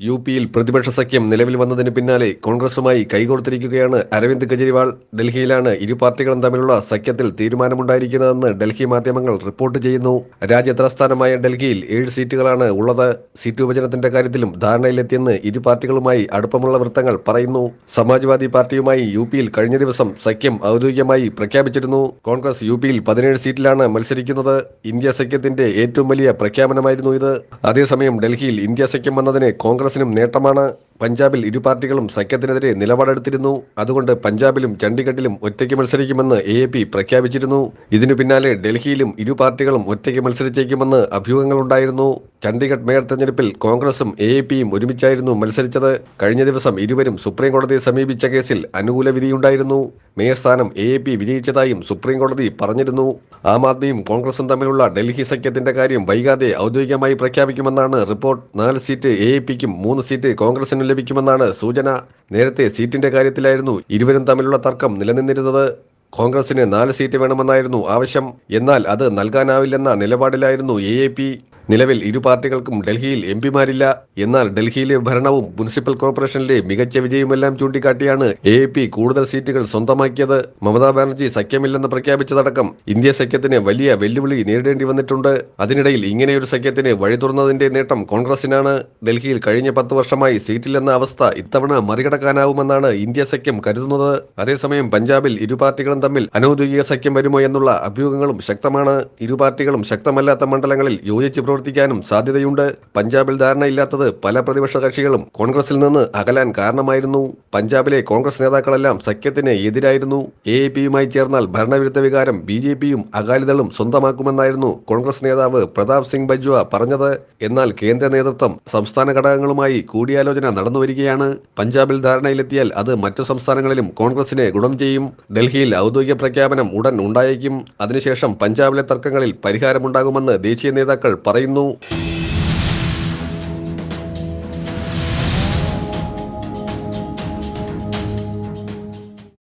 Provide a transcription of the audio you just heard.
U പിയിൽ പ്രതിപക്ഷ സഖ്യം നിലവിൽ വന്നതിന് പിന്നാലെ കോൺഗ്രസുമായി കൈകോർത്തിരിക്കുകയാണ് അരവിന്ദ് കെജ്രിവാൾ. ഡൽഹിയിലാണ് ഇരു പാർട്ടികളും തമ്മിലുള്ള സഖ്യത്തിൽ തീരുമാനമുണ്ടായിരിക്കുന്നതെന്ന് ഡൽഹി മാധ്യമങ്ങൾ റിപ്പോർട്ട് ചെയ്യുന്നു. രാജ്യതലസ്ഥാനമായ ഡൽഹിയിൽ ഏഴ് സീറ്റുകളാണ് ഉള്ളത്. സീറ്റ് വിഭജനത്തിന്റെ കാര്യത്തിലും ധാരണയിലെത്തിയെന്ന് ഇരു പാർട്ടികളുമായി അടുപ്പമുള്ള വൃത്തങ്ങൾ പറയുന്നു. സമാജ്വാദി പാർട്ടിയുമായി യു പിയിൽ കഴിഞ്ഞ ദിവസം സഖ്യം ഔദ്യോഗികമായി പ്രഖ്യാപിച്ചിരുന്നു. കോൺഗ്രസ് യു പിയിൽ പതിനേഴ് സീറ്റിലാണ് മത്സരിക്കുന്നത്. ഇന്ത്യ സഖ്യത്തിന്റെ ഏറ്റവും വലിയ പ്രഖ്യാപനമായിരുന്നു ഇത്. അതേസമയം ഡൽഹിയിൽ ഇന്ത്യ സഖ്യം വന്നതിന് കോൺഗ്രസിനും നേട്ടമാണ്. പഞ്ചാബിൽ ഇരു പാർട്ടികളും സഖ്യത്തിനെതിരെ നിലപാടെടുത്തിരുന്നു. അതുകൊണ്ട് പഞ്ചാബിലും ചണ്ഡീഗഡിലും ഒറ്റയ്ക്ക് മത്സരിക്കുമെന്ന് എ എ പി പ്രഖ്യാപിച്ചിരുന്നു. ഇതിനു പിന്നാലെ ഡൽഹിയിലും ഇരു പാർട്ടികളും ഒറ്റയ്ക്ക് മത്സരിച്ചേക്കുമെന്ന് അഭ്യൂഹങ്ങളുണ്ടായിരുന്നു. ചണ്ഡീഗഡ് മേയർ തെരഞ്ഞെടുപ്പിൽ കോൺഗ്രസും എ പിയും ഒരുമിച്ചായിരുന്നു മത്സരിച്ചത്. കഴിഞ്ഞ ദിവസം ഇരുവരും സുപ്രീം കോടതിയെ സമീപിച്ച കേസിൽ അനുകൂല വിധിയുണ്ടായിരുന്നു. മേയർ സ്ഥാനം എ പി വിജയിച്ചതായും സുപ്രീം കോടതി പറഞ്ഞിരുന്നു. ആം ആദ്മിയും കോൺഗ്രസും തമ്മിലുള്ള ഡൽഹി സഖ്യത്തിന്റെ കാര്യം വൈകാതെ ഔദ്യോഗികമായി പ്രഖ്യാപിക്കുമെന്നാണ് റിപ്പോർട്ട്. നാല് സീറ്റ് എ പിക്കും മൂന്ന് സീറ്റ് കോൺഗ്രസിനും ലഭിക്കുമെന്നാണ് സൂചന. നേരത്തെ സീറ്റിന്റെ കാര്യത്തിലായിരുന്നു ഇരുവരും തമ്മിലുള്ള തർക്കം നിലനിന്നിരുന്നത്. കോൺഗ്രസിന് നാല് സീറ്റ് വേണമെന്നായിരുന്നു ആവശ്യം. എന്നാൽ അത് നൽകാനാവില്ലെന്ന നിലപാടിലായിരുന്നു എ നിലവിൽ ഇരു പാർട്ടികൾക്കും ഡൽഹിയിൽ എം പിമാരില്ല. എന്നാൽ ഡൽഹിയിലെ ഭരണവും മുനിസിപ്പൽ കോർപ്പറേഷനിലെ മികച്ച വിജയമെല്ലാം ചൂണ്ടിക്കാട്ടിയാണ് എ പി കൂടുതൽ സീറ്റുകൾ സ്വന്തമാക്കിയത്. മമതാ ബാനർജി സഖ്യമില്ലെന്ന് പ്രഖ്യാപിച്ചതടക്കം ഇന്ത്യ സഖ്യത്തിന് വലിയ വെല്ലുവിളി നേരിടേണ്ടി വന്നിട്ടുണ്ട്. അതിനിടയിൽ ഇങ്ങനെയൊരു സഖ്യത്തിന് വഴി തുറന്നതിന്റെ നേട്ടം കോൺഗ്രസിനാണ്. ഡൽഹിയിൽ കഴിഞ്ഞ പത്ത് വർഷമായി സീറ്റില്ലെന്ന അവസ്ഥ ഇത്തവണ മറികടക്കാനാവുമെന്നാണ് ഇന്ത്യ സഖ്യം കരുതുന്നത്. അതേസമയം പഞ്ചാബിൽ ഇരു പാർട്ടികളും തമ്മിൽ അനൌദ്യോഗിക സഖ്യം വരുമോ എന്നുള്ള അഭ്യൂഹങ്ങളും ശക്തമാണ്. ഇരു പാർട്ടികളും ശക്തമല്ലാത്ത മണ്ഡലങ്ങളിൽ യോജിച്ച് പ്രവർത്തിക്കാനും സാധ്യതയുണ്ട്. പഞ്ചാബിൽ ധാരണയില്ലാത്തത് പല പ്രതിപക്ഷ കക്ഷികളും കോൺഗ്രസിൽ നിന്ന് അകലാൻ കാരണമായിരുന്നു. പഞ്ചാബിലെ കോൺഗ്രസ് നേതാക്കളെല്ലാം സഖ്യത്തിന് എതിരായിരുന്നു. എ പിയുമായി ചേർന്നാൽ ഭരണവിരുദ്ധ വികാരം ബി ജെ പിയും അകാലിദളും സ്വന്തമാക്കുമെന്നായിരുന്നു കോൺഗ്രസ് നേതാവ് പ്രതാപ് സിംഗ് ബജ്വ പറഞ്ഞത്. എന്നാൽ കേന്ദ്ര നേതൃത്വം സംസ്ഥാന ഘടകങ്ങളുമായി കൂടിയാലോചന നടന്നുവരികയാണ്. പഞ്ചാബിൽ ധാരണയിലെത്തിയാൽ അത് മറ്റ് സംസ്ഥാനങ്ങളിലും കോൺഗ്രസിനെ ഗുണം ചെയ്യും. ഡൽഹിയിൽ ഔദ്യോഗിക പ്രഖ്യാപനം ഉടൻ ഉണ്ടായേക്കും. അതിനുശേഷം പഞ്ചാബിലെ തർക്കങ്ങളിൽ പരിഹാരമുണ്ടാകുമെന്ന് ദേശീയ നേതാക്കൾ പറയുന്നു.